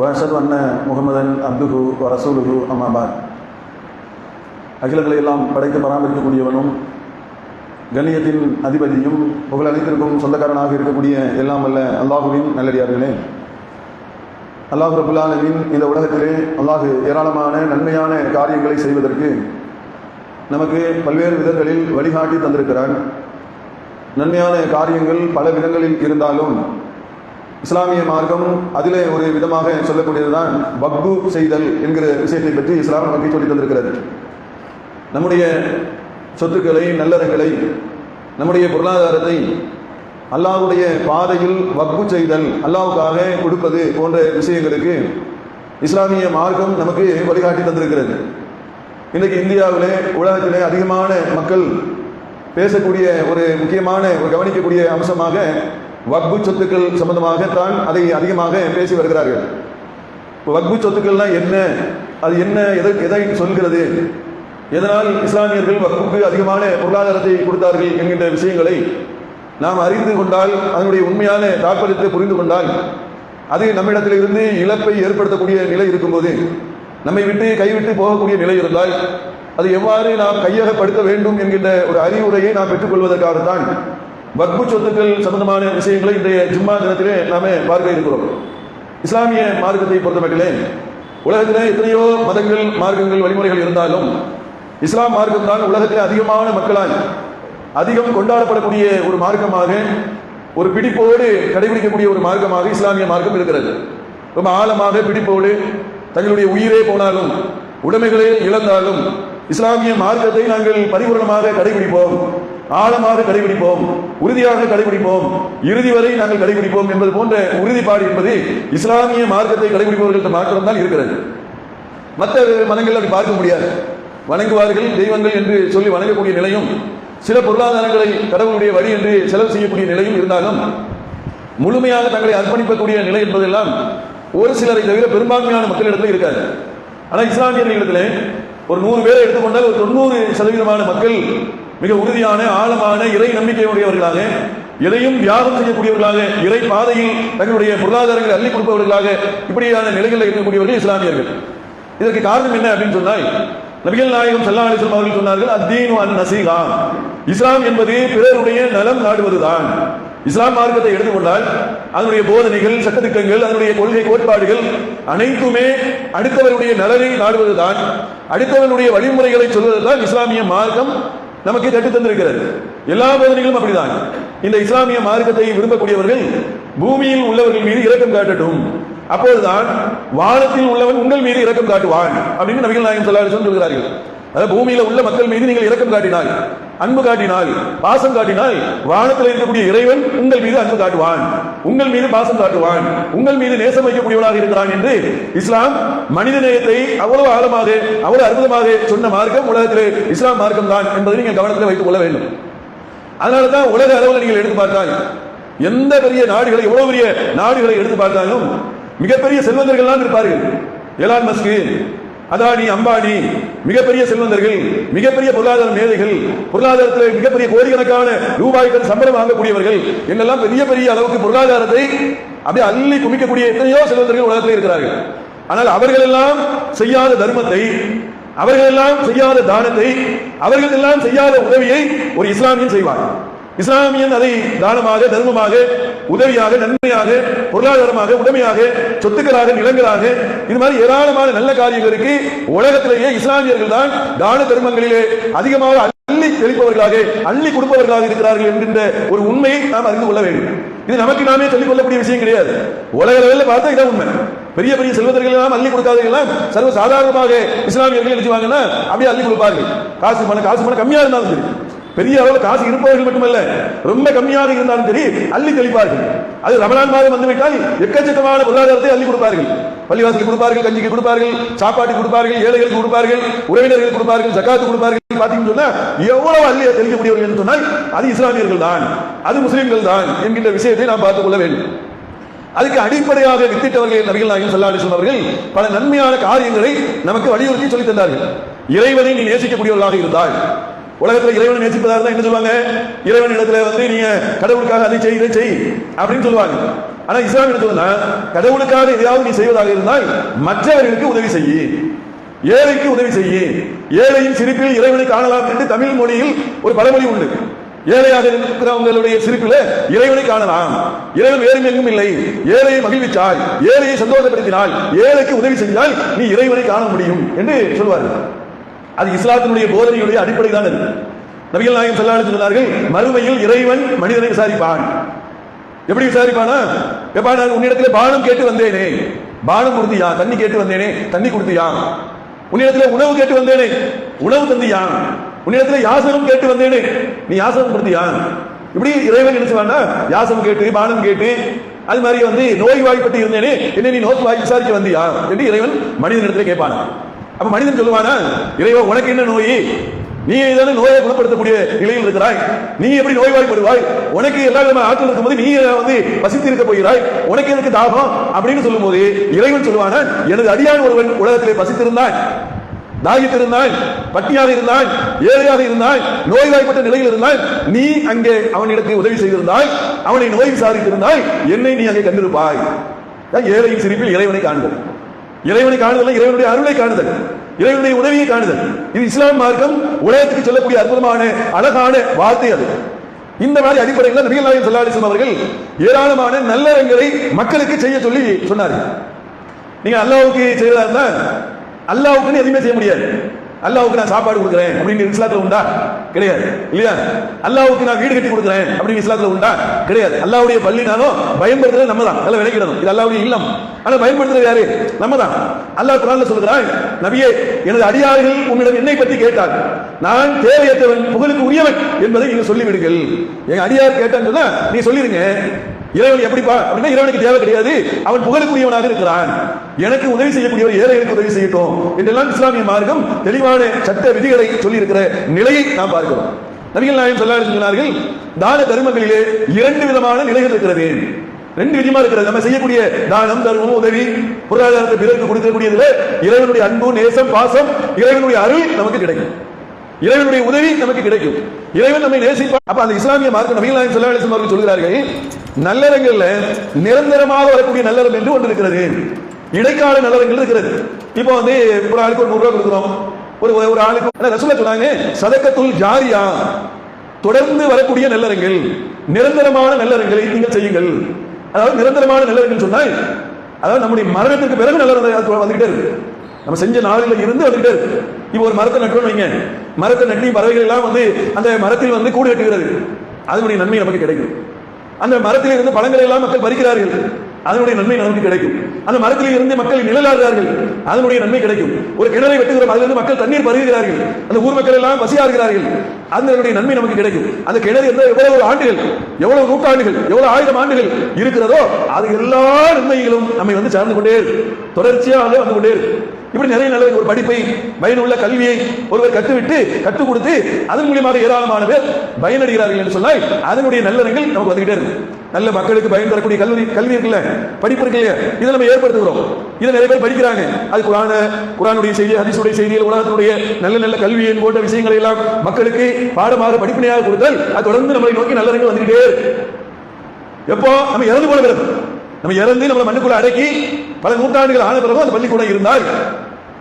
வஷது அன்ன முகமதன் அப்துகு வரசூலுகு அம்மாபாத் அகிலங்களை எல்லாம் படைத்து பராமரிக்கக்கூடியவனும் கண்ணியத்தின் அதிபதியும் புகழ் அனைத்திற்கும் சொந்தக்காரனாக இருக்கக்கூடிய எல்லாம் அல்ல அல்லாஹுவின் நல்லடியார்களே. அல்லாஹு ரபுல்லாலமின் இந்த உலகத்திலே அல்லாஹு ஏராளமான நன்மையான காரியங்களை செய்வதற்கு நமக்கு பல்வேறு விதங்களில் வழிகாட்டி தந்திருக்கிறான். நன்மையான காரியங்கள் பல விதங்களில் இருந்தாலும் இஸ்லாமிய மார்க்கம் அதிலே ஒரு விதமாக சொல்லக்கூடியதுதான் வக்பு செய்தல் என்கிற விஷயத்தை பற்றி இஸ்லாம் நமக்கு சொல்லி தந்திருக்கிறது. நம்முடைய சொத்துக்களை நல்லறங்களை நம்முடைய பொருளாதாரத்தை அல்லாவுடைய பாதையில் வக்பு செய்தல் அல்லாவுக்காக கொடுப்பது போன்ற விஷயங்களுக்கு இஸ்லாமிய மார்க்கம் நமக்கு வழிகாட்டி தந்திருக்கிறது. இன்றைக்கு இந்தியாவிலே உலகத்திலே அதிகமான மக்கள் பேசக்கூடிய ஒரு முக்கியமான ஒரு கவனிக்கக்கூடிய அம்சமாக வக்பு சொத்துக்கள் சம்பந்தமாகத்தான் அதை அதிகமாக பேசி வருகிறார்கள். வக்பு சொத்துக்கள்னா என்ன? அது என்ன? எதை எதை சொல்கிறது? எதனால் இஸ்லாமியர்கள் வக்புக்கு அதிகமான பொருளாதாரத்தை கொடுத்தார்கள் என்கின்ற விஷயங்களை நாம் அறிந்து கொண்டால் அதனுடைய உண்மையான தாற்பயத்தை புரிந்து கொண்டால் அது நம்மிடத்திலிருந்து இழப்பை ஏற்படுத்தக்கூடிய நிலை இருக்கும்போது நம்மை விட்டு கைவிட்டு போகக்கூடிய நிலை இருந்தால் அது எவ்வாறு நாம் கையகப்படுத்த வேண்டும் என்கின்ற ஒரு அறிவுரையை நாம் பெற்றுக்கொள்வதற்காகத்தான் வக்பு சொத்துக்கள் சம்பந்தமான விஷயங்களை இன்றைய ஜும்மா தினத்திலே நாம பார்க்க இருக்கிறோம். இஸ்லாமிய மார்க்கத்தை பொறுத்தமட்டிலே உலகத்திலே எத்தனையோ மதங்கள் மார்க்கங்கள் வழிமுறைகள் இருந்தாலும் இஸ்லாம் மார்க்கம் தான் உலகத்தில் அதிகமான மக்களால் அதிகம் கொண்டாடப்படக்கூடிய ஒரு மார்க்கமாக ஒரு பிடிப்போடு கடைபிடிக்கக்கூடிய ஒரு மார்க்கமாக இஸ்லாமிய மார்க்கம் இருக்கிறது. ரொம்ப ஆழமாக பிடிப்போடு தங்களுடைய உயிரே போனாலும் உடைமைகளே இழந்தாலும் இஸ்லாமிய மார்க்கத்தை நாங்கள் பரிபூர்ணமாக கடைபிடிப்போம். ஆழமாக கடைபிடிப்போம் உறுதியாக கடைபிடிப்போம். இறுதி வரை நாங்கள் கடைபிடிப்போம் என்பது போன்ற உறுதிப்பாடு என்பது இஸ்லாமிய மார்க்கத்தை கடைபிடிப்பவர்கள்ட்ட மாற்றம் தான் இருக்கிறது. மற்ற மனங்கள் அப்படி பார்க்க முடியாது. வணங்குவார்கள் தெய்வங்கள் என்று சொல்லி வணங்கக்கூடிய நிலையும் சில பொருளாதாரங்களை கடவுளுடைய வழி என்று செலவு செய்யக்கூடிய நிலையும் இருந்தாலும் முழுமையாக தங்களை அர்ப்பணிக்கக்கூடிய நிலை என்பதெல்லாம் ஒரு சிலரை தவிர பெரும்பான்மையான மக்களிடத்தில் இருக்காது. ஆனால் இஸ்லாமியர்களிடத்தில் ஒரு நூறு பேரை எடுத்துக்கொண்டால் ஒரு தொண்ணூறு சதவீதமான மக்கள் மிக உறுதியான ஆழமான இறை நம்பிக்கையுடையவர்களாக எதையும் வியாபம் செய்யக்கூடியவர்களாக இறை பாதையில் தங்களுடைய பொருளாதாரங்களை அள்ளி கொடுப்பவர்களாக இப்படியான நிலைகளில் இருக்கக்கூடியவர்கள் இஸ்லாமியர்கள். இதற்கு காரணம் என்ன அப்படின்னு சொன்னால் நபிகள் நாயகம் சல்லா அலிஸ்லாம் அவர்கள் சொன்னார்கள் அத்தீன் அன் நசீகா. இஸ்லாம் என்பது பிறருடைய நலம் நாடுவதுதான். இஸ்லாம் மார்க்கத்தை எடுத்துக்கொண்டால் அதனுடைய போதனைகள் சட்டத்திட்டங்கள் அதனுடைய கொள்கை கோட்பாடுகள் அனைத்துமே அடுத்தவருடைய நலனை நாடுவதுதான். அடுத்தவருடைய வழிமுறைகளை சொல்வதுதான் இஸ்லாமிய மார்க்கம் நமக்கு கட்டு தந்திருக்கிறது. எல்லா போதனைகளும் அப்படிதான். இந்த இஸ்லாமிய மார்க்கத்தை விரும்பக்கூடியவர்கள் பூமியில் உள்ளவர்கள் மீது இரக்கம் காட்டட்டும். அப்போதுதான் வானத்தில் உள்ளவன் உங்கள் மீது இரக்கம் காட்டுவான் அப்படின்னு நபிகள் நாயகம் சொல்லாரு சொல்கிறார்கள். அதாவது பூமியில உள்ள மக்கள் மீது நீங்கள் இரக்கம் காட்டினால் அன்பு காட்டினால் பாசம் காட்டினால் வானத்தில் இருக்கக்கூடிய இறைவன் உங்கள் மீது அன்பு காட்டுவான். உங்கள் மீது பாசம் காட்டுவான். உங்கள் மீது நேசம் வைக்கக்கூடியவனாக இருக்கிறான் என்று இஸ்லாம் மனித நேயத்தை அவ்வளவு ஆழமாக அவ்வளவு அற்புதமாக சொன்ன மார்க்கம் உலகத்திலே இஸ்லாம் மார்க்கம் தான் என்பதை நீங்கள் கவனத்தில் வைத்துக் கொள்ள வேண்டும். அதனால தான் உலக அளவில் நீங்கள் எடுத்து பார்த்தால் எந்த பெரிய நாடுகளை எவ்வளவு பெரிய நாடுகளை எடுத்து பார்த்தாலும் மிகப்பெரிய செல்வந்தர்கள் இருப்பார்கள். எலான் மஸ்கு அதானி அம்பானி மிகப்பெரிய செல்வந்தர்கள் மிகப்பெரிய பொருளாதார மேதைகள் பொருளாதாரத்தில் மிகப்பெரிய கோடிக்கணக்கான ரூபாய்கள் சம்பளம் வாங்கக்கூடியவர்கள் என்னெல்லாம் பெரிய பெரிய அளவுக்கு பொருளாதாரத்தை அப்படியே அள்ளி குமிக்கக்கூடிய எத்தனையோ செல்வந்தர்கள் உலகத்தில் இருக்கிறார்கள். ஆனால் அவர்கள் எல்லாம் செய்யாத தர்மத்தை அவர்கள் எல்லாம் செய்யாத தானத்தை அவர்கள் எல்லாம் செய்யாத உதவியை ஒரு இஸ்லாமியன் செய்வார் இஸ்லாமியன் அதை தானமாக தர்மமாக உதவியாக நன்மையாக பொருளாதாரமாக உடமையாக சொத்துக்களாக நிலங்களாக இது மாதிரி ஏராளமான நல்ல காரியங்களுக்கு உலகத்திலேயே இஸ்லாமியர்கள் தான் தான தர்மங்களிலே அதிகமாக அள்ளி தெளிப்பவர்களாக அள்ளி கொடுப்பவர்களாக இருக்கிறார்கள் என்கின்ற ஒரு உண்மையை நாம் அறிந்து கொள்ள வேண்டும். இது நமக்கு நாமே சொல்லிக் கொள்ளக்கூடிய விஷயம் கிடையாது. உலக லெவலில் பார்த்தா இதான் உண்மை. பெரிய பெரிய செல்வந்தர்கள் எல்லாம் அள்ளி கொடுக்காதவர்கள் சர்வ சாதாரணமாக இஸ்லாமியர்கள் எழுதுவாங்கன்னா அப்படியே அள்ளி கொடுப்பார்கள். காசு பணம் காசு பணம் கம்மியாக இருந்தாலும் சரி. பெரிய அளவில் காசு இருப்பவர்கள் மட்டுமல்ல ரொம்ப கம்மியாக இருந்தாலும் சரி அள்ளி தெளிப்பார்கள். அது ரமணான் மாதம் வந்துவிட்டால் எக்கச்சக்கமான பொருளாதாரத்தை அள்ளி கொடுப்பார்கள். பள்ளிவாசலுக்கு கொடுப்பார்கள் கஞ்சிக்கு கொடுப்பார்கள் சாப்பாட்டுக்கு கொடுப்பார்கள் ஏழைகளுக்கு கொடுப்பார்கள் உறவினர்களுக்கு கொடுப்பார்கள் ஜக்காத்து கொடுப்பார்கள். பார்த்தீங்கன்னு சொன்னா எவ்வளவு அள்ளி தெளிக்கக்கூடியவர்கள் என்று சொன்னால் அது இஸ்லாமியர்கள் தான் அது முஸ்லீம்கள் தான் என்கின்ற விஷயத்தை நாம் பார்த்துக் கொள்ள வேண்டும். அதுக்கு அடிப்படையாக வித்திட்டவர்கள் நபிகள் நாயகம் சல்லா அலிஸ்லாம் அவர்கள் பல நன்மையான காரியங்களை நமக்கு வலியுறுத்தி சொல்லி தந்தார்கள். இறைவனை நீ நேசிக்கக்கூடியவர்களாக இருந்தால் உலகத்தில் இறைவனை நேசிப்பதாக இருந்தா என்ன சொல்லுவாங்க? இறைவன் இடத்துல வந்து நீங்க கடவுளுக்காக அதை செய் இதை செய் அப்படின்னு சொல்லுவாங்க. ஆனா இஸ்லாம் என்ன சொல்லுன்னா கடவுளுக்காக எதையாவது நீ செய்வதாக இருந்தால் மற்றவர்களுக்கு உதவி செய்யி. ஏழைக்கு உதவி செய்யி. ஏழையின் சிரிப்பில் இறைவனை காணலாம் என்று தமிழ் மொழியில் ஒரு பழமொழி உண்டு. ஏழையாக இருக்கிறவங்களுடைய சிரிப்பில் இறைவனை காணலாம். இறைவன் வேறு எங்கும் இல்லை. ஏழையை மகிழ்விச்சால் ஏழையை சந்தோஷப்படுத்தினால் ஏழைக்கு உதவி செய்தால் நீ இறைவனை காண முடியும் என்று சொல்வார்கள். அது இஸ்லாத்தினுடைய போதனையுடைய அடிப்படை தான் அது நபிகள் நாயகம் செல்லாடு சொன்னார்கள் மறுமையில் இறைவன் மனிதனை விசாரிப்பான். எப்படி விசாரிப்பானா எப்பா நான் உன்னிடத்துல பானம் கேட்டு வந்தேனே. பானம் கொடுத்தியா? தண்ணி கேட்டு வந்தேனே. தண்ணி கொடுத்தியா? உன்னிடத்துல உணவு கேட்டு வந்தேனே. உணவு தந்தியா? உன்னிடத்துல யாசனம் கேட்டு வந்தேனே. நீ யாசனம் கொடுத்தியா? இப்படி இறைவன் நினைச்சுவானா யாசம் யாசனம் கேட்டு பானம் கேட்டு அது மாதிரி வந்து நோய் வாய்ப்பட்டு இருந்தேனே. என்ன நீ நோய் வாய் விசாரிக்க வந்தியா? என்று இறைவன் மனிதனிடத்துல கேட்பானா அப்ப மனிதன் சொல்லுவானா இறைவன் உனக்கு என்ன நோய்? நீ தானே நோயை குணப்படுத்தக்கூடிய நிலையில் இருக்கிறாய். நீ எப்படி நோய்வாய்ப்படுவாய்? உனக்கு எல்லா விதமான ஆற்றல் இருக்கும்போது நீ வந்து வசித்து இருக்க போகிறாய். உனக்கு எதுக்கு தாகம் அப்படின்னு சொல்லும்போது இறைவன் சொல்லுவான எனது அடியான் ஒருவன் உலகத்திலே பசித்திருந்தான் தாகித்திருந்தான் பட்டியாக இருந்தான் ஏழையாக இருந்தான் நோய்வாய்ப்பட்ட நிலையில் இருந்தான் நீ அங்கே அவனிடத்தை உதவி செய்திருந்தாய் அவனை நோய் விசாரித்திருந்தாய். என்னை நீ அங்கே கண்டிருப்பாய். ஏழையின் சிரிப்பில் இறைவனை காணுதல் இறைவனை காணுதல் இறைவனுடைய அருளை காணுதல். இறைவனுடைய உதவியை காணுதல். இது இஸ்லாம் மார்க்கம் உலகத்துக்கு சொல்லக்கூடிய அற்புதமான அழகான வார்த்தை அது. இந்த மாதிரி அடிப்படையில் நபிகள் நாயகம் சல்லாஹிஸ்லாம் அவர்கள் ஏராளமான நல்லறங்களை மக்களுக்கு செய்ய சொல்லி சொன்னார் நீங்க அல்லாவுக்கு செய்யறதா இருந்தா அல்லாவுக்குன்னு எதுவுமே செய்ய முடியாது. அல்லாவுக்கு நான் சாப்பாடு கொடுக்குறேன் அப்படின்னு இஸ்லாத்துல உண்டா? கிடையாது. இல்லையா? அல்லாவுக்கு நான் வீடு கட்டி கொடுக்குறேன் அப்படின்னு இஸ்லாத்துல உண்டா? கிடையாது. அல்லாவுடைய பள்ளினாலும் பயன்படுத்துறது நம்ம தான் நல்லா விளக்கிடணும். இது அல்லாவுடைய இல்லம். ஆனா பயன்படுத்துறது யாரு? நம்ம தான் அல்லாஹ் குரான்ல சொல்கிறான் நபியே எனது அடியார்கள் உன்னிடம் என்னை பற்றி கேட்டார் நான் தேவையற்றவன் புகழுக்கு உரியவன் என்பதை நீங்க சொல்லிவிடுங்கள். எங்க அடியார் கேட்டான்னு சொன்னா நீ சொல்லிருங்க. இறைவன் எப்படிப்பா அப்படின்னா இறைவனுக்கு தேவை கிடையாது. அவன் புகழுக்குரியவனாக இருக்கிறான். எனக்கு உதவி செய்யக்கூடியவர் ஏழைகளுக்கு உதவி செய்யட்டும் என்றெல்லாம் இஸ்லாமிய மார்க்கம் தெளிவான சட்ட விதிகளை சொல்லி இருக்கிற நிலையை நாம் பார்க்கிறோம். நபிகள் நாயம் சொல்லாரு சொன்னார்கள் தான தர்மங்களிலே இரண்டு விதமான நிலைகள் இருக்கிறது. ரெண்டு விதமா இருக்கிறது. நம்ம செய்யக்கூடிய தானம் தர்மம் உதவி பொருளாதாரத்தை பிறருக்கு கொடுக்கக்கூடியதுல இறைவனுடைய அன்பு நேசம் பாசம் இறைவனுடைய அருள் நமக்கு கிடைக்கும். இறைவனுடைய உதவி நமக்கு கிடைக்கும். இறைவன் நம்மை நேசிப்பார் அப்ப அந்த இஸ்லாமிய மார்க்க நபிகள் நாயகம் ஸல்லல்லாஹு அவர்கள் சொல்கிறார்கள் நல்லறங்கள்ல நிரந்தரமாக வரக்கூடிய நல்லறம் என்று ஒன்று இருக்கிறது. இடைக்கால நல்லறங்கள் இருக்கிறது. இப்போ வந்து ஒரு ஆளுக்கு ஒரு நூறு ரூபாய் கொடுக்குறோம். ஒரு ஒரு ஆளுக்கு ரசூலா சொன்னாங்க சதக்கத்துள் ஜாரியா. தொடர்ந்து வரக்கூடிய நல்லறங்கள் நிரந்தரமான நல்லறங்களை நீங்கள் செய்யுங்கள். அதாவது நிரந்தரமான நல்லறங்கள் சொன்னால் அதாவது நம்முடைய மரணத்திற்கு பிறகு நல்லறம் வந்துகிட்டே இருக்கு. நம்ம செஞ்ச நாளில் இருந்து வந்துகிட்டே இருக்கு. இப்போ ஒரு மரத்தை நட்டுறோம் வைங்க. மரத்தை நட்டி பறவைகள் எல்லாம் வந்து அந்த மரத்தில் வந்து கூடு கட்டுகிறது. அதனுடைய நன்மை நமக்கு கிடைக்கும். அந்த மரத்தில் இருந்து பழங்களை எல்லாம் மக்கள் பறிக்கிறார்கள். அதனுடைய நன்மை நமக்கு கிடைக்கும். அந்த மரத்தில் இருந்து மக்கள் நிழலாடுகிறார்கள். அதனுடைய நன்மை கிடைக்கும். ஒரு கிணறை வெட்டுகிறோம் அதிலிருந்து மக்கள் தண்ணீர் பருகுகிறார்கள். அந்த ஊர் மக்கள் எல்லாம் பசியாறுகிறார்கள் அதனுடைய நன்மை நமக்கு கிடைக்கும். அந்த கிணறு எந்த எவ்வளவு ஆண்டுகள் எவ்வளவு நூற்றாண்டுகள் எவ்வளவு ஆயிரம் ஆண்டுகள் இருக்கிறதோ அது எல்லா நன்மைகளும் நம்மை வந்து சார்ந்து கொண்டே தொடர்ச்சியாக வந்து கொண்டே இருக்கு. இப்படி நிறைய நல்ல ஒரு படிப்பை பயனுள்ள கல்வியை ஒருவர் கற்றுவிட்டு கற்றுக் கொடுத்து அதன் மூலியமாக ஏராளமான பேர் பயனடைகிறார்கள் என்று சொன்னால் அதனுடைய நல்லறங்கள் நமக்கு வந்துகிட்டே இருக்கு நல்ல மக்களுக்கு பயன் தரக்கூடிய கல்வி கல்வி இருக்குல்ல படிப்பு இருக்குல்ல இதை நம்ம ஏற்படுத்துகிறோம். இதை நிறைய பேர் படிக்கிறாங்க. அது குரான குரானுடைய செய்தி ஹதீஸுடைய செய்திகள் உலகத்தினுடைய நல்ல நல்ல கல்வியின் போன்ற விஷயங்களை எல்லாம் மக்களுக்கு பாடமாக படிப்பினையாக கொடுத்தால் அது தொடர்ந்து நம்மளை நோக்கி நல்லறங்கள் வந்துகிட்டே எப்போ? நம்ம இறந்து போல பிறகு. நம்ம இறந்து நம்மளை மண்ணுக்குள்ள அடக்கி பல நூற்றாண்டுகள் ஆன பிறகு அந்த பள்ளிக்கூடம் இருந்தால்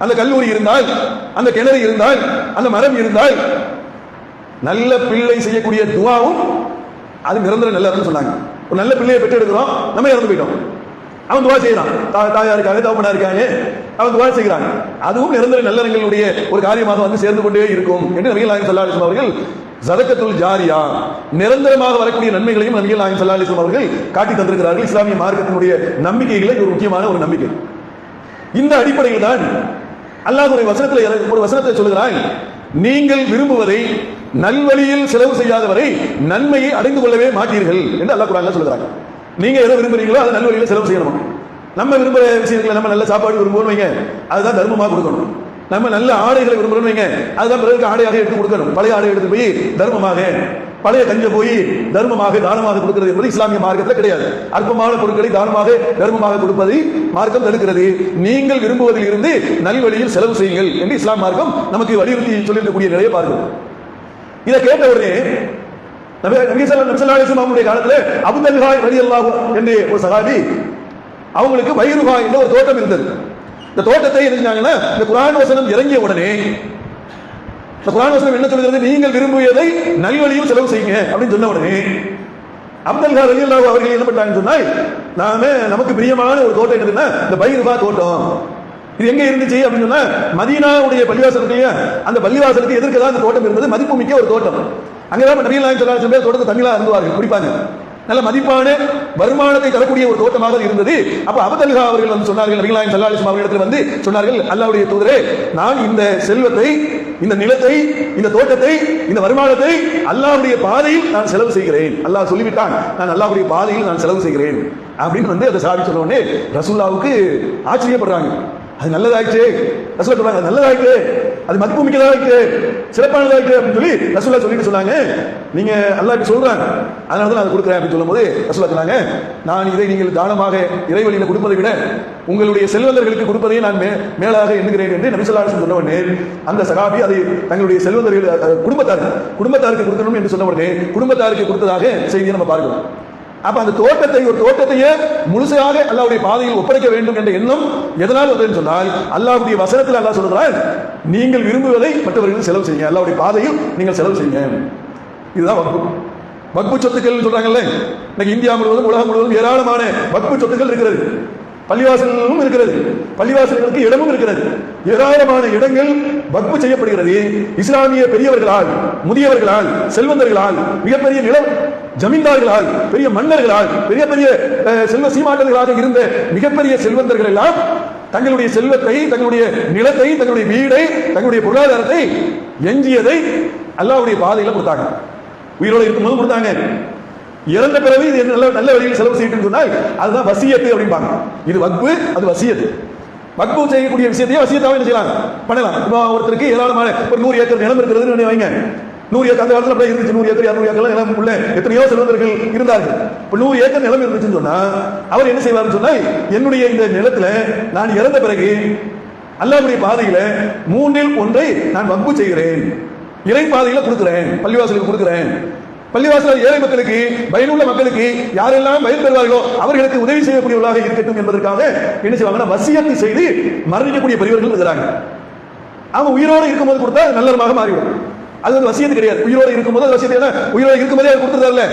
அந்த கல்லூரி இருந்தால் அந்த கிணறு இருந்தால் அந்த மரம் இருந்தால் நல்ல பிள்ளை செய்யக்கூடிய துவாவும் அது நிரந்தர நல்லதுன்னு சொன்னாங்க. ஒரு நல்ல பிள்ளையை பெற்று எடுக்கிறோம் நம்ம இறந்து போயிட்டோம். அவன் துவா செய்யறான் தா- தாயா இருக்காங்க தவப்பனா இருக்காங்க அவன் துவா செய்கிறாங்க அதுவும் நிரந்தர நல்லறங்களுடைய ஒரு காரியமாக வந்து சேர்ந்து கொண்டே இருக்கும் என்று நபிகள் நாயகம் சல்லா அலிஸ்லாம் அவர்கள் ஜதக்கத்துல் ஜாரியா நிரந்தரமாக வரக்கூடிய நன்மைகளையும் நபிகள் நாயகம் சல்லா அலிஸ்லாம் அவர்கள் காட்டி தந்திருக்கிறார்கள். இஸ்லாமிய மார்க்கத்தினுடைய நம்பிக்கைகளை ஒரு முக்கியமான ஒரு நம்பிக்கை. இந்த அடிப்படையில் தான் அல்லாஹ் ஒரு வசனத்தில் ஒரு வசனத்தை சொல்கிறான் நீங்கள் விரும்புவதை நல்வழியில் செலவு செய்யாதவரை நன்மையை அடைந்து கொள்ளவே மாட்டீர்கள் என்று அல்லாஹ் குரான்ல சொல்கிறாங்க நீங்க எதை விரும்புறீங்களோ அதை நல்வழியில் செலவு செய்யணும். நம்ம விரும்புற விஷயங்களை நம்ம நல்ல சாப்பாடு விரும்புவோம் வைங்க அதுதான் தர்மமாக கொடுக்கணும். நம்ம நல்ல ஆடைகளை விரும்புறோம் வைங்க அதுதான் பிறருக்கு ஆடையாக எடுத்து கொடுக்கணும். பழைய ஆடை எடுத்து போய் தர்மமாக பழைய கஞ்ச போய் தர்மமாக தானமாக கொடுக்கிறது என்பது இஸ்லாமிய மார்க்கத்தில் கிடையாது. அற்பமான பொருட்களை தானமாக தர்மமாக கொடுப்பதை மார்க்கம் தடுக்கிறது. நீங்கள் விரும்புவதில் இருந்து நல்வழியில் செலவு செய்யுங்கள் என்று இஸ்லாம் மார்க்கம் நமக்கு வலியுறுத்தி சொல்லியிருக்கக்கூடிய நிலையை பார்க்கிறோம் இதை கேட்ட உடனே நபி நபி ஸல்லல்லாஹு நபி ஸல்லல்லாஹு என்று ஒரு சகாபி அவங்களுக்கு வைருகா என்ற ஒரு தோட்டம் இருந்தது. இந்த தோட்டத்தை என்ன செஞ்சாங்கன்னா இந்த குரான் வசனம் இறங்கிய உடனே இந்த குரான் வசனம் என்ன சொல்கிறது நீங்கள் விரும்புவதை நல்வழியில் செலவு செய்யுங்க அப்படின்னு சொன்ன உடனே அப்துல்கா அல்லாஹ் அவர்கள் என்ன பண்ணாங்கன்னு சொன்னால் நாம நமக்கு பிரியமான ஒரு தோட்டம் என்னதுன்னா இந்த பைருபா தோட்டம். இது எங்க இருந்துச்சு அப்படின்னு சொன்னா மதீனாவுடைய பள்ளிவாசலுடைய அந்த பள்ளிவாசலுக்கு எதிர்க்க தான் அந்த தோட்டம் இருந்தது மதிப்பு மிக்க ஒரு தோட்டம். அங்கதான் நபிகள் நாயகம் ஸல்லல்லாஹு அலைஹி தோட்டத்தை தமிழா இருந்துவார்கள் குடிப்பாங்க. நல்ல மதிப்பான வருமானத்தை தரக்கூடிய ஒரு தோட்டமாக இருந்தது. அப்ப அபதல்கா அவர்கள் வந்து சொன்னார்கள் நபிகள் நாயகம் அவர்களிடத்தில் வந்து சொன்னார்கள் அல்லாவுடைய தூதரே நான் இந்த செல்வத்தை இந்த நிலத்தை இந்த தோட்டத்தை இந்த வருமானத்தை அல்லாவுடைய பாதையில் நான் செலவு செய்கிறேன். அல்லாஹ் சொல்லிவிட்டான் நான் அல்லாவுடைய பாதையில் நான் செலவு செய்கிறேன். அப்படின்னு வந்து அதை சாவி சொன்னோடனே ரசுல்லாவுக்கு ஆச்சரியப்படுறாங்க. அது நல்லதாயிடுச்சு. ரசூலா சொல்றாங்க அது மதிப்பு மிக்கதாக இருக்கு சிறப்பானதாக இருக்கு அப்படின்னு சொல்லி ரசூல்லா சொல்லிட்டு சொன்னாங்க. நீங்க அல்லாஹ் இப்படி சொல்றாங்க. அதனால தான் நான் கொடுக்குறேன் அப்படின்னு சொல்லும்போது ரசூலா சொன்னாங்க நான் இதை நீங்கள் தானமாக இறைவழியில் கொடுப்பதை விட உங்களுடைய செல்வந்தர்களுக்கு கொடுப்பதையே நான் மே மேலாக எண்ணுகிறேன் என்று நபிசல்லா சொன்ன உடனே அந்த சகாபி அதை தங்களுடைய செல்வந்தர்கள் குடும்பத்தாருக்கு குடும்பத்தாருக்கு கொடுக்கணும் என்று சொன்ன உடனே குடும்பத்தாருக்கு கொடுத்ததாக செய்தியை நம்ம பார்க்கலாம் அப்ப அந்த தோட்டத்தை ஒரு தோட்டத்தையே முழுசையாக அல்லாவுடைய பாதையில் ஒப்படைக்க வேண்டும் என்ற எண்ணம் எதனால் வந்ததுன்னு சொன்னால் அல்லாவுடைய வசனத்தில் அல்லா சொல்கிறான் நீங்கள் விரும்புவதை மற்றவர்களுக்கு செலவு செய்யுங்க. அல்லாவுடைய பாதையில் நீங்கள் செலவு செய்யுங்க. இதுதான் வக்பு. வக்பு சொத்துக்கள் சொல்றாங்கல்ல இன்னைக்கு இந்தியா முழுவதும் உலகம் முழுவதும் ஏராளமான வக்பு சொத்துக்கள் இருக்கிறது. பள்ளிவாசல்களும் இருக்கிறது. பள்ளிவாசல்களுக்கு இடமும் இருக்கிறது. ஏராளமான இடங்கள் வக்பு செய்யப்படுகிறது. இஸ்லாமிய பெரியவர்களால் முதியவர்களால் செல்வந்தர்களால் மிகப்பெரிய நிலம் ஜமீன்தார்களால் பெரிய மன்னர்களால் பெரிய பெரிய செல்வ சீமாட்டர்களாக இருந்த மிகப்பெரிய செல்வந்தர்கள் எல்லாம் தங்களுடைய செல்வத்தை தங்களுடைய நிலத்தை தங்களுடைய வீடை தங்களுடைய பொருளாதாரத்தை எஞ்சியதை அல்லாவுடைய பாதையில கொடுத்தாங்க. உயிரோடு இருக்கும்போது கொடுத்தாங்க. இறந்த பிறகு இது நல்ல நல்ல வழியில் செலவு செய்யணும்னு சொன்னால் அதுதான் வசியத்து அப்படிம்பாங்க. இது வக்பு அது வசியத்து. வக்பு செய்யக்கூடிய விஷயத்தையே வசியத்தாவே செய்யலாம்? பண்ணலாம். இப்போ ஒருத்தருக்கு ஏராளமான ஒரு நூறு ஏக்கர் நிலம் இருக்கிறதுன்னு வைங்க. நூறு ஏக்கர் அந்த காலத்தில் அப்படியே இருந்துச்சு. நூறு ஏக்கர் இரநூறு ஏக்கர் நிலம் உள்ள எத்தனையோ செல்வந்தர்கள் இருந்தார்கள். இப்போ நூறு ஏக்கர் நிலம் இருந்துச்சுன்னு சொன்னா அவர் என்ன செய்வார்னு சொன்னால் என்னுடைய இந்த நிலத்தில் நான் இறந்த பிறகு அல்லாவுடைய பாதையில மூன்றில் ஒன்றை நான் வக்பு செய்கிறேன். இறை பாதையில கொடுக்கிறேன். பள்ளிவாசலுக்கு கொடுக்கிறேன். பள்ளிவாசல் ஏழை மக்களுக்கு பயனுள்ள மக்களுக்கு யாரெல்லாம் பயன் பெறுவார்களோ அவர்களுக்கு உதவி செய்யக்கூடியவர்களாக இருக்கட்டும் என்பதற்காக என்ன செய்வாங்கன்னா வசியத்தை செய்து மரணிக்கக்கூடிய பெரியவர்கள் இருக்கிறாங்க. அவங்க உயிரோடு இருக்கும்போது கொடுத்தா அது மாறிவிடும். அது வந்து வசியம் கிடையாது. உயிரோடு இருக்கும்போது அது வசியத்தை உயிரோடு இருக்கும்போதே அவர் கொடுத்துருந்தார்ல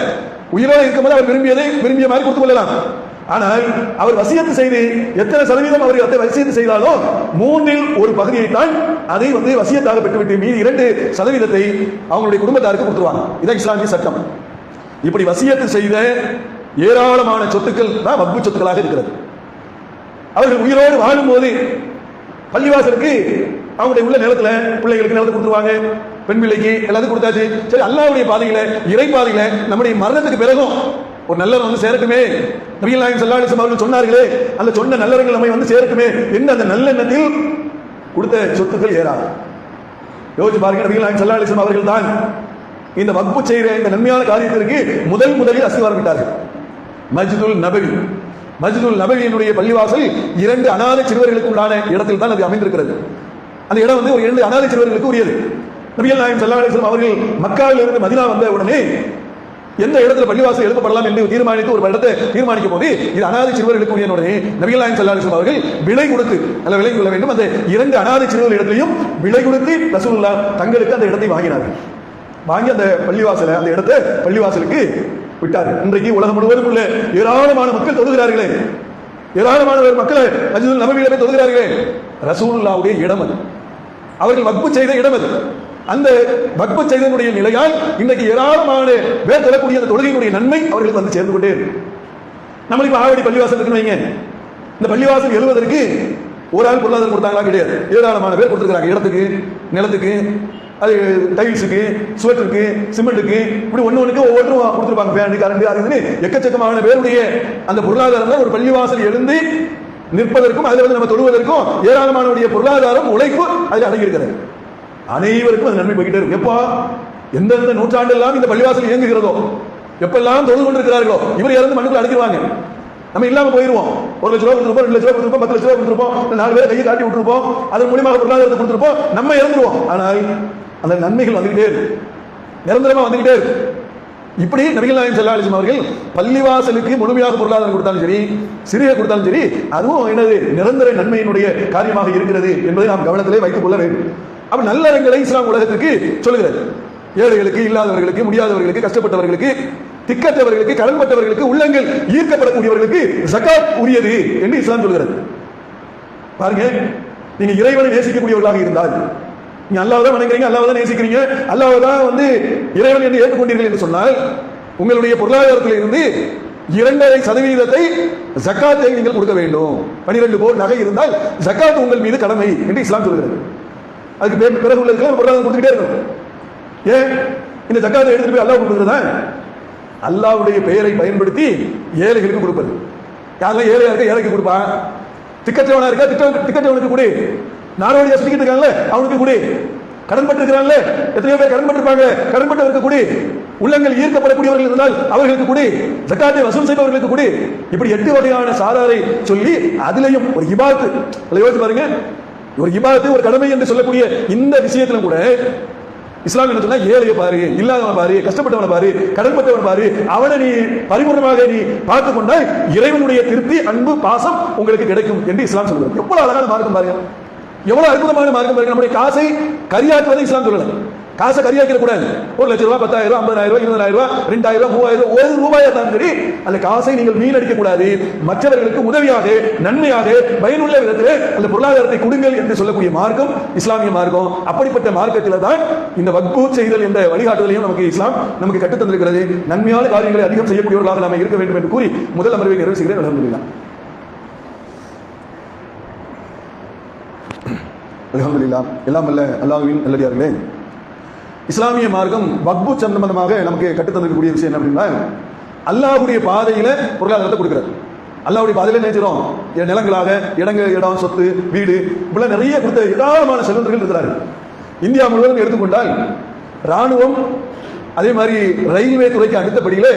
உயிரோடு இருக்கும்போது அவர் விரும்பியதை விரும்பிய மாதிரி கொடுத்து கொள்ளலாம். ஆனால் அவர் வசியத்து செய்து எத்தனை சதவீதம் அவர் எத்தனை வசியத்து செய்தாலோ மூன்றில் ஒரு பகுதியை தான் அதை வந்து வசியத்தாக பெற்றுவிட்டு மீதி இரண்டு சதவீதத்தை அவங்களுடைய குடும்பத்தாருக்கு கொடுத்துருவாங்க. இதான் இஸ்லாமிய சட்டம். இப்படி வசியத்து செய்த ஏராளமான சொத்துக்கள் தான் வப்பு சொத்துக்களாக இருக்கிறது. அவர்கள் உயிரோடு வாழும்போது பள்ளிவாசலுக்கு அவங்களுடைய உள்ள நிலத்துல பிள்ளைகளுக்கு நிலத்தை கொடுத்துருவாங்க. பெண் பிள்ளைக்கு எல்லாத்தையும் கொடுத்தாச்சு. சரி அல்லாவுடைய பாதையில இறை பாதையில நம்முடைய மரணத்துக்கு பிறகும் ஒரு நல்லவர் வந்து சேரட்டுமே. நபிகள் நாயகம் சல்லா அலிஸ்லாம் அவர்கள் சொன்னார்களே அந்த சொன்ன நல்லவர்கள் நம்மை வந்து சேரட்டுமே என்ன அந்த நல்லெண்ணத்தில் கொடுத்த சொத்துக்கள் ஏறாது. யோசிச்சு பாருங்க நபிகள் நாயகம் சல்லா அலிஸ்லாம் அவர்கள் தான் இந்த வக்பு செய்கிற இந்த நன்மையான காரியத்திற்கு முதல் முதலில் அஸ்திவாரம் விட்டார்கள் மஸ்ஜிதுல் நபவி. மஸ்ஜிதுல் நபவியினுடைய பள்ளிவாசல் இரண்டு அநாத சிறுவர்களுக்கு உண்டான இடத்தில் தான் அது அமைந்திருக்கிறது. அந்த இடம் வந்து ஒரு இரண்டு அநாத சிறுவர்களுக்கு உரியது. நபிகள் நாயகம் ஸல்லல்லாஹு அலைஹி அவர்கள் மக்காவில் இருந்து மதினா வந்த உடனே எந்த இடத்துல பள்ளிவாசல் எழுப்பப்படலாம் என்று தீர்மானித்து ஒரு இடத்தை தீர்மானிக்கும் போது இது அனாதை சிறுவர்களுக்கு உரிய உடனே நபிகள் நாயகம் ஸல்லல்லாஹு அவர்கள் விலை கொடுத்து நல்ல விலை கொள்ள வேண்டும். அந்த இரண்டு அனாதை சிறுவர் இடத்திலையும் விலை கொடுத்து ரசூல்லா தங்களுக்கு அந்த இடத்தை வாங்கினார்கள். வாங்கி அந்த பள்ளிவாசலை அந்த இடத்தை பள்ளிவாசலுக்கு விட்டார் இன்றைக்கு உலகம் முழுவதும் உள்ள ஏராளமான மக்கள் தொழுகிறார்களே. ஏராளமான மக்களை மஜிதுல் நபவியிடமே தொழுகிறார்களே. ரசூலுல்லாவுடைய இடம் அது. அவர்கள் வக்பு செய்த இடம் அது. அந்த வக்பு செய்தனுடைய நிலையால் இன்றைக்கு ஏராளமான பேர் தரக்கூடிய அந்த தொழுகையினுடைய நன்மை அவர்களுக்கு வந்து சேர்ந்து கொண்டே இருக்கு. நம்ம இப்ப ஆவடி பள்ளிவாசல் இருக்குன்னு வைங்க. இந்த பள்ளிவாசல் எழுவதற்கு ஒரு ஆள் பொருளாதாரம் கொடுத்தாங்களா கிடையாது. ஏராளமான பேர் கொடுத்துருக்காங்க இடத்துக்கு நிலத்துக்கு அது டைல்ஸுக்கு சுவற்றுக்கு சிமெண்ட்டுக்கு இப்படி ஒன்று ஒன்றுக்கு ஒவ்வொன்றும் கொடுத்துருப்பாங்க. ஃபேனு கரண்ட் அது இதுன்னு எக்கச்சக்கமான பேருடைய அந்த பொருளாதாரம் தான் ஒரு பள்ளிவாசல் எழுந்து நிற்பதற்கும் அதில் வந்து நம்ம தொழுவதற்கும் ஏராளமானவருடைய பொருளாதாரம் உழைப்பு அதில் அடங்கியிருக்கிறது. அனைவருக்கும் அது நன்மை போய்கிட்டே இருக்கும். எப்போ எந்தெந்த நூற்றாண்டெல்லாம் இந்த பள்ளிவாசல் இயங்குகிறதோ எப்பெல்லாம் தொழுது கொண்டிருக்கிறார்களோ இவர் இறந்து மண்ணுக்குள்ள அடைக்கிறாங்க நம்ம இல்லாம போயிருவோம். ஒரு லட்ச ரூபா கொடுத்துருப்போம் ரெண்டு லட்ச ரூபா கொடுத்துருப்போம் பத்து லட்ச ரூபா கொடுத்துருப்போம் நாலு பேரை கையை காட்டி விட்டுருப்போம் அதன் மூலியமாக பொருளாதாரத்தை கொடுத்துருப்போம் நம்ம இறந்துருவோம். ஆனால் அந்த நன்மைகள் வந்துகிட்டே இருக்கு. நிரந்தரமா வந்துகிட்டே இருக்கு. இப்படி நபிகள் நாயகம் செல்லாலிசம் அவர்கள் பள்ளிவாசலுக்கு முழுமையாக பொருளாதாரம் கொடுத்தாலும் சரி சிறிய கொடுத்தாலும் சரி அதுவும் என்னது நிரந்தர நன்மையினுடைய காரியமாக இருக்கிறது என்பதை நாம் கவனத்திலே வைத்துக் கொள்ள வேண்டும். அப்ப நல்லறங்களை இஸ்லாம் உலகத்திற்கு சொல்லுகிறது ஏழைகளுக்கு இல்லாதவர்களுக்கு முடியாதவர்களுக்கு கஷ்டப்பட்டவர்களுக்கு திக்கற்றவர்களுக்கு கடன்பட்டவர்களுக்கு உள்ளங்கள் ஈர்க்கப்படக்கூடியவர்களுக்கு ஜகாத் உரியது என்று இஸ்லாம் சொல்கிறது பாருங்க நீங்க இறைவனை நேசிக்கக்கூடியவர்களாக இருந்தால் நீங்க அல்லாவை தான் வணங்குறீங்க தான் நேசிக்கிறீங்க அல்லாவை தான் வந்து இறைவன் என்று ஏற்றுக்கொண்டீர்கள் என்று சொன்னால் உங்களுடைய பொருளாதாரத்தில் இருந்து இரண்டரை சதவீதத்தை ஜக்காத்தை நீங்கள் கொடுக்க வேண்டும். பனிரெண்டு போர் நகை இருந்தால் ஜக்காத் உங்கள் மீது கடமை என்று இஸ்லாம் சொல்கிறது அதுக்கு பிறகு பிறகு இருக்கலாம் பொருளாதாரம் கொடுத்துக்கிட்டே இருக்கணும். ஏன்? இந்த ஜக்காத்தை எடுத்துட்டு போய் அல்லாஹ் கொடுக்குறதா? அல்லாஹ்வுடைய பெயரை பயன்படுத்தி ஏழைகளுக்கு கொடுப்பது. யாரெல்லாம் ஏழையா இருக்க ஏழைக்கு கொடுப்பான் திக்கற்றவனா இருக்கா? திட்ட திக்கற்றவனுக்கு கொடு. நாடோடியா சுத்திக்கிட்டு இருக்காங்கல்ல அவனுக்கு கொடு. கடன் பட்டிருக்கிறான்ல எத்தனையோ பேர் கடன் பட்டிருப்பாங்க கடன் பட்டவருக்கு கொடு. உள்ளங்கள் ஈர்க்கப்படக்கூடியவர்கள் இருந்தால் அவர்களுக்கு கூட. ஜக்காத்தை வசூல் செய்பவர்களுக்கு கொடு. இப்படி எட்டு வகையான சாராரை சொல்லி அதிலையும் ஒரு இபாத்து. அதுல யோசிச்சு பாருங்க. ஒரு இபாதத்தை ஒரு கடமை என்று சொல்லக்கூடிய இந்த விஷயத்திலும் கூட இஸ்லாம் என்ன சொன்னா ஏழைய பாரு இல்லாதவன் பாரு கஷ்டப்பட்டவனை பாரு கடன்பட்டவன் பாரு அவனை நீ பரிபூர்ணமாக நீ பார்த்து கொண்டால் இறைவனுடைய திருப்தி அன்பு பாசம் உங்களுக்கு கிடைக்கும் என்று இஸ்லாம் சொல்கிறது எவ்வளவு அழகான மார்க்கம் பாருங்க. எவ்வளவு அற்புதமான மார்க்கம் பாருங்க. நம்முடைய காசை கரியாற்றுவதை இஸ்லாம் சொல்லல. காசை கரியாக்கிற கூடாது. ஒரு லட்ச ரூபாய் பத்தாயிரம் ரூபாய் ஐம்பதாயிரம் ரூபாய் இருபதாயிரம் ரூபாய் ரெண்டாயிரம் ரூபாய் மூவாயிரம் ஒரு ரூபாயா தான் சரி அந்த காசை நீங்கள் வீணடிக்க கூடாது. மற்றவர்களுக்கு உதவியாக நன்மையாக பயனுள்ள விதத்தில் அந்த பொருளாதாரத்தை கொடுங்கள் என்று சொல்லக்கூடிய மார்க்கம் இஸ்லாமிய மார்க்கம். அப்படிப்பட்ட மார்க்கத்தில் தான் இந்த வக்பு செய்தல் என்ற வழிகாட்டுதலையும் நமக்கு இஸ்லாம் நமக்கு கற்றுத்தந்திருக்கிறது நன்மையான காரியங்களை அதிகம் செய்யக்கூடியவர்களாக நாம் இருக்க வேண்டும் என்று கூறி முதல் அமர்வை நிறைவு செய்கிறேன். அலமதுல்லா அல்ஹம்துலில்லாஹ் எல்லாம் வல்ல அல்லாஹ்வின் நல்லடியார்களே. இஸ்லாமிய மார்க்கம் வக்பு சம்பந்தமாக நமக்கு கட்டுத்தந்திருக்கக்கூடிய விஷயம் என்ன அப்படின்னா அல்லாஹுடைய பாதையில பொருளாதாரத்தை கொடுக்கிறார் அல்லாவுடைய பாதையில நினைச்சிடும் நிலங்களாக இடங்கள் இடம் சொத்து வீடு இப்படிலாம் நிறைய கொடுத்த ஏராளமான செல்வந்தர்கள் இருக்கிறார்கள். இந்தியா முழுவதும் எடுத்துக்கொண்டால் ராணுவம் அதே மாதிரி ரயில்வே துறைக்கு அடுத்தபடியிலே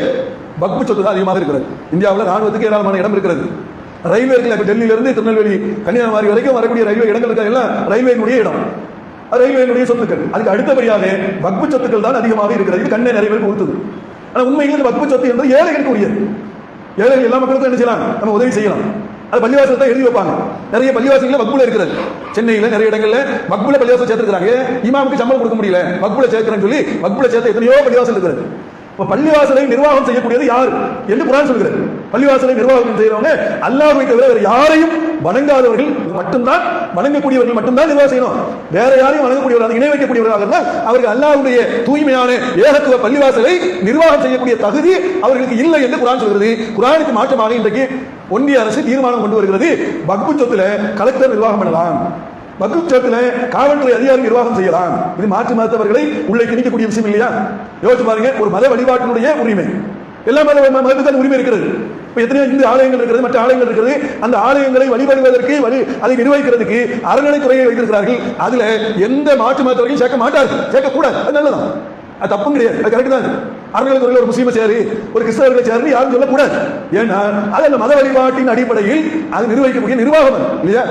பக்பு சொத்து தான் அதிகமாக இருக்கிறது. இந்தியாவில் ராணுவத்துக்கு ஏராளமான இடம் இருக்கிறது. ரயில்வே இருக்குல்ல இப்போ டெல்லியிலிருந்து திருநெல்வேலி கன்னியாகுமரி வரைக்கும் வரக்கூடிய ரயில்வே இடங்களுக்கு எல்லாம் ரயில்வேனுடைய இடம். ரயில்வேனுடைய சொத்துக்கள். அதுக்கு அடுத்தபடியாக வக்பு சொத்துக்கள் தான் அதிகமாக இருக்கிறது. இது கண்ணை நிறைய பேர் கொடுத்தது ஆனால் உண்மையில் இந்த வக்பு சொத்து என்பது ஏழைகளுக்கு உரியது ஏழைகள் எல்லா மக்களுக்கும் என்ன செய்யலாம்? நம்ம உதவி செய்யலாம். அது பள்ளிவாசல் தான் எழுதி வைப்பாங்க. நிறைய பள்ளிவாசல்கள் வக்புல இருக்கிறது. சென்னையில் நிறைய இடங்களில் வக்புல பள்ளிவாசல் சேர்த்துருக்காங்க இமாமுக்கு சம்பளம் கொடுக்க முடியல. வக்புல சேர்க்கிறேன்னு சொல்லி வக்புல சேர்த்த எத்தனையோ பள்ளிவாசல் இருக்கிறது இப்போ பள்ளிவாசலை நிர்வாகம் செய்யக்கூடியது யார்? என்று குரான் சொல்கிறது பள்ளிவாசலை நிர்வாகம் செய்யறவங்க அல்லாஹ்வை தவிர வேற யாரையும் வணங்காதவர்கள் மட்டும்தான். வணங்கக்கூடியவர்கள் மட்டும்தான் நிர்வாகம் செய்யணும். வேற யாரையும் வணங்கக்கூடியவர்கள் இணை வைக்கக்கூடியவர்களாக இருந்தால் அவர்கள் அல்லாஹுடைய தூய்மையான ஏகத்துவ பள்ளிவாசலை நிர்வாகம் செய்யக்கூடிய தகுதி அவர்களுக்கு இல்லை என்று குரான் சொல்கிறது. குரானுக்கு மாற்றமாக இன்றைக்கு ஒன்றிய அரசு தீர்மானம் கொண்டு வருகிறது. பக்பு சொத்துல கலெக்டர் நிர்வாகம் பண்ணலாம். வகுச்சத்துல காவல்துறை அதிகாரி நிர்வாகம் செய்யலாம். இது மாற்று மதத்தவர்களை உள்ளே திணிக்கக்கூடிய விஷயம் இல்லையா? யோசிச்சு பாருங்க ஒரு மத வழிபாட்டினுடைய உரிமை. எல்லா மத மதத்துக்கு உரிமை இருக்கிறது. இப்போ எத்தனையோ இந்து ஆலயங்கள் இருக்கிறது மற்ற ஆலயங்கள் இருக்கிறது அந்த ஆலயங்களை வழிபடுவதற்கு வழி அதை நிர்வகிக்கிறதுக்கு அறநிலைத்துறையை வைத்திருக்கிறார்கள். அதுல எந்த மாற்று மதத்தவரையும் சேர்க்க மாட்டார்கள் சேர்க்கக்கூடாது. அது நல்லதான். அது தப்பும் கிடையாது. அது கரெக்ட் தான். அறநிலைத்துறையில் ஒரு முஸ்லீமை சேரு ஒரு கிறிஸ்தவர்களை சேருன்னு யாரும் சொல்லக்கூடாது. ஏன்னா அது அந்த மத வழிபாட்டின் அடிப்படையில் அது நிர்வகிக்கக்கூடிய நிர்வாகம் இல்லையா?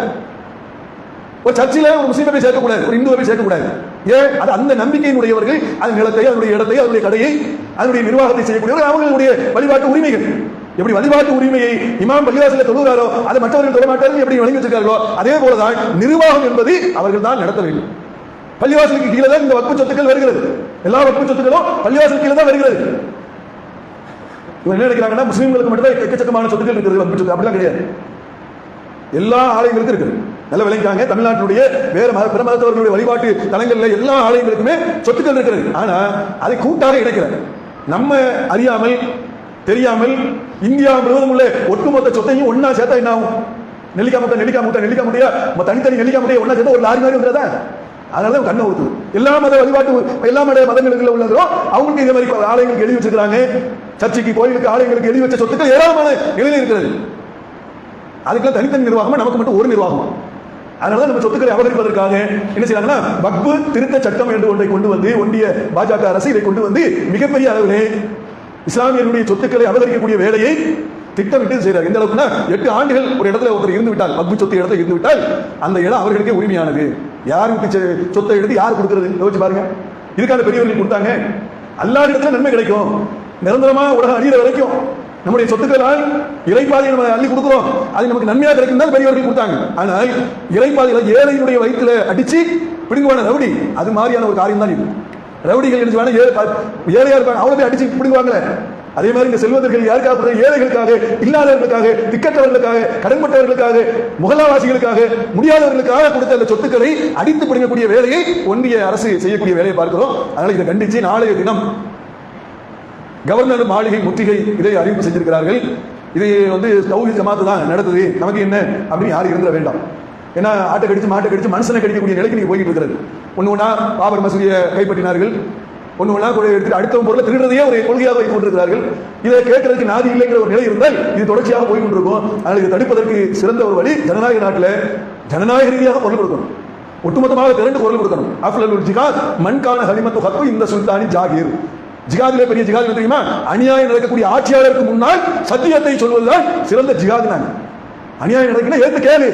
ஒரு சர்ச்சில் ஒரு முஸ்லீமை போய் சேர்க்கக்கூடாது ஒரு இந்துவை போய் சேர்க்கக்கூடாது. ஏன்? அது அந்த நம்பிக்கையினுடையவர்கள் அதன் நிலத்தை அதனுடைய இடத்தை அதனுடைய கடையை அதனுடைய நிர்வாகத்தை செய்யக்கூடியவர்கள் அவங்களுடைய வழிபாட்டு உரிமைகள். எப்படி வழிபாட்டு உரிமையை இமாம் பள்ளிவாசல தொழுகிறாரோ அதை மற்றவர்கள் தொழ மாட்டார்கள் எப்படி வழங்கி வச்சிருக்கார்களோ அதே போலதான் நிர்வாகம் என்பது அவர்கள் தான் நடத்த வேண்டும். பள்ளிவாசலுக்கு கீழே தான் இந்த வக்பு சொத்துக்கள் வருகிறது. எல்லா வக்பு சொத்துக்களும் பள்ளிவாசல் கீழே தான் வருகிறது. இவங்க என்ன நினைக்கிறாங்கன்னா முஸ்லீம்களுக்கு மட்டும் தான் எக்கச்சக்கமான சொத்துக்கள் இருக்கிறது வக்பு சொத்து. அப்படிலாம் கிடையாது. எல்லா ஆலயங்களுக்கும் இருக்குது. நல்ல விளங்கிக்காங்க. தமிழ்நாட்டினுடைய வேற மத பிற மதத்தவர்களுடைய வழிபாட்டு தலங்களில் எல்லா ஆலயங்களுக்குமே சொத்துக்கள் இருக்கிறது. ஆனா அதை கூட்டாக இணைக்கிறார் நம்ம அறியாமல் தெரியாமல் இந்தியா முழுவதும் உள்ள ஒட்டுமொத்த சொத்தையும் ஒன்னா சேர்த்தா என்ன ஆகும்? நெல்லிக்காய் முட்டை நெல்லிக்காய் முட்டை நெல்லிக்காய் முட்டையா? ம- தனித்தனி நெல்லிக்காய் முட்டையை ஒன்னா சேர்த்து ஒரு லாரி மாதிரி வந்துடுறதா? அதனால தான் கண்ணை ஊத்துது. எல்லா மத வழிபாட்டு எல்லா மத மதங்களுக்கு உள்ளதோ அவங்களுக்கு இதே மாதிரி ஆலயங்களுக்கு எழுதி வச்சிருக்காங்க சர்ச்சைக்கு கோயிலுக்கு ஆலயங்களுக்கு எழுதி வச்ச சொத்துக்கள் ஏராளமான நிலையில் இருக்கிறது. அதுக்கெல்லாம் தனித்தனி நிர்வாகமா நமக்கு மட்டும் ஒரு நிர்வாகமா? அதனால நம்ம சொத்துக்களை அபகரிப்பதற்காக என்ன செய்யறாங்கன்னா வக்பு திருத்த சட்டம் என்று ஒன்றை கொண்டு வந்து ஒன்றிய பாஜக அரசு இதை கொண்டு வந்து மிகப்பெரிய அளவிலே இஸ்லாமியர்களுடைய சொத்துக்களை அபகரிக்கக்கூடிய வேலையை திட்டமிட்டு செய்கிறார். எந்த அளவுக்குன்னா எட்டு ஆண்டுகள் ஒரு இடத்துல ஒருத்தர் இருந்து விட்டால் வக்பு சொத்து இடத்துல இருந்து விட்டால் அந்த இடம் அவர்களுக்கே உரிமையானது. யார் சொத்தை எடுத்து யார் கொடுக்கறது? யோசிச்சு பாருங்க. இதுக்கான பெரியவர்கள் கொடுத்தாங்க. அல்லாஹ் இடத்துல நன்மை கிடைக்கும். நிரந்தரமா உலகம் அழியிற வரைக்கும் நம்முடைய சொத்துக்களால் இறைப்பாதையை நம்ம அள்ளி கொடுக்குறோம். அது நமக்கு நன்மையாக கிடைக்கும் தான் பெரியவர்கள் கொடுத்தாங்க. ஆனால் இறைப்பாதையில் ஏழையினுடைய வயிற்றுல அடிச்சு பிடுங்குவான ரவுடி அது மாதிரியான ஒரு காரியம் தான் இது. ரவுடிகள் என்ன செய்வாங்க, ஏழை- ஏழையா இருப்பாங்க. அவங்கள போய் அடிச்சு பிடுங்குவாங்களே. அதே மாதிரி இந்த செல்வந்தர்கள் யாருக்காக? ஏழைகளுக்காக இல்லாதவர்களுக்காக திக்கற்றவர்களுக்காக கடன்பட்டவர்களுக்காக முகலாவாசிகளுக்காக முடியாதவர்களுக்காக கொடுத்த அந்த சொத்துக்களை அடித்து பிடிக்கக்கூடிய வேலையை ஒன்றிய அரசு செய்யக்கூடிய வேலையை பார்க்கிறோம். அதனால இதை கண்டிச்சு நாளைய தினம் கவர்னர் மாளிகை முற்றுகை இதை அறிவிப்பு செஞ்சிருக்கிறார்கள். இது வந்து தௌஹீத் ஜமாத்து தான் நடந்தது நமக்கு என்ன அப்படின்னு யாரும் இருந்துட வேண்டாம். ஏன்னா ஆட்டை கடிச்சு மாட்டை கடிச்சு மனுஷனை கடிக்கக்கூடிய நிலைக்கு நீங்கள் போயிட்டு இருக்கிறது. ஒன்று ஒன்றா பாபர் மசூதியை கைப்பற்றினார்கள். ஒன்று ஒன்றா கூட எடுத்து அடுத்த பொருளை திருடுறதையே ஒரு கொள்கையாக வைத்துக் கொண்டிருக்கிறார்கள். இதை கேட்கறதுக்கு நாதி இல்லைங்கிற ஒரு நிலை இருந்தால் இது தொடர்ச்சியாக போய் கொண்டிருக்கும் அதனால் இதை தடுப்பதற்கு சிறந்த ஒரு வழி ஜனநாயக நாட்டில் ஜனநாயக ரீதியாக பொருள் கொடுக்கணும். ஒட்டுமொத்தமாக திரண்டு குரல் கொடுக்கணும். அஃப்லல் ஜிகாத் மண்கான ஹலிமத்து ஹத்து இந்த சுல்தானி ஜாகீர். ஜிகாதிலே பெரிய ஜிகாத் தெரியுமா? அநியாயம் நடக்கக்கூடிய ஆட்சியாளருக்கு முன்னால் சத்தியத்தை சொல்வதுதான் சிறந்த ஜிகாத் நான். அநியாயம் நடக்குன்னா ஏற்று கேளு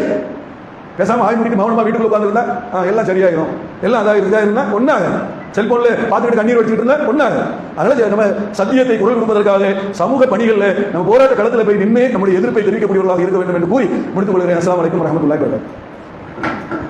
பேசாம ஆய் முடிட்டு மௌனமா வீட்டுக்குள்ள உட்காந்துருந்தா எல்லாம் சரியாயிரும். எல்லாம் அதாக இருந்தா இருந்தா ஒண்ணாக செல்போன்ல பார்த்துக்கிட்டு கண்ணீர் வச்சுக்கிட்டு இருந்தா ஒண்ணாக அதனால நம்ம சத்தியத்தை குரல் கொடுப்பதற்காக சமூக பணிகள்ல நம்ம போராட்ட களத்துல போய் நின்று நம்முடைய எதிர்ப்பை தெரிவிக்கக்கூடியவர்களாக இருக்க வேண்டும் என்று கூறி முடித்துக் கொள்கிறேன். அஸ்லாம் வலைக்கம் வரஹ்மத்துல்லாஹி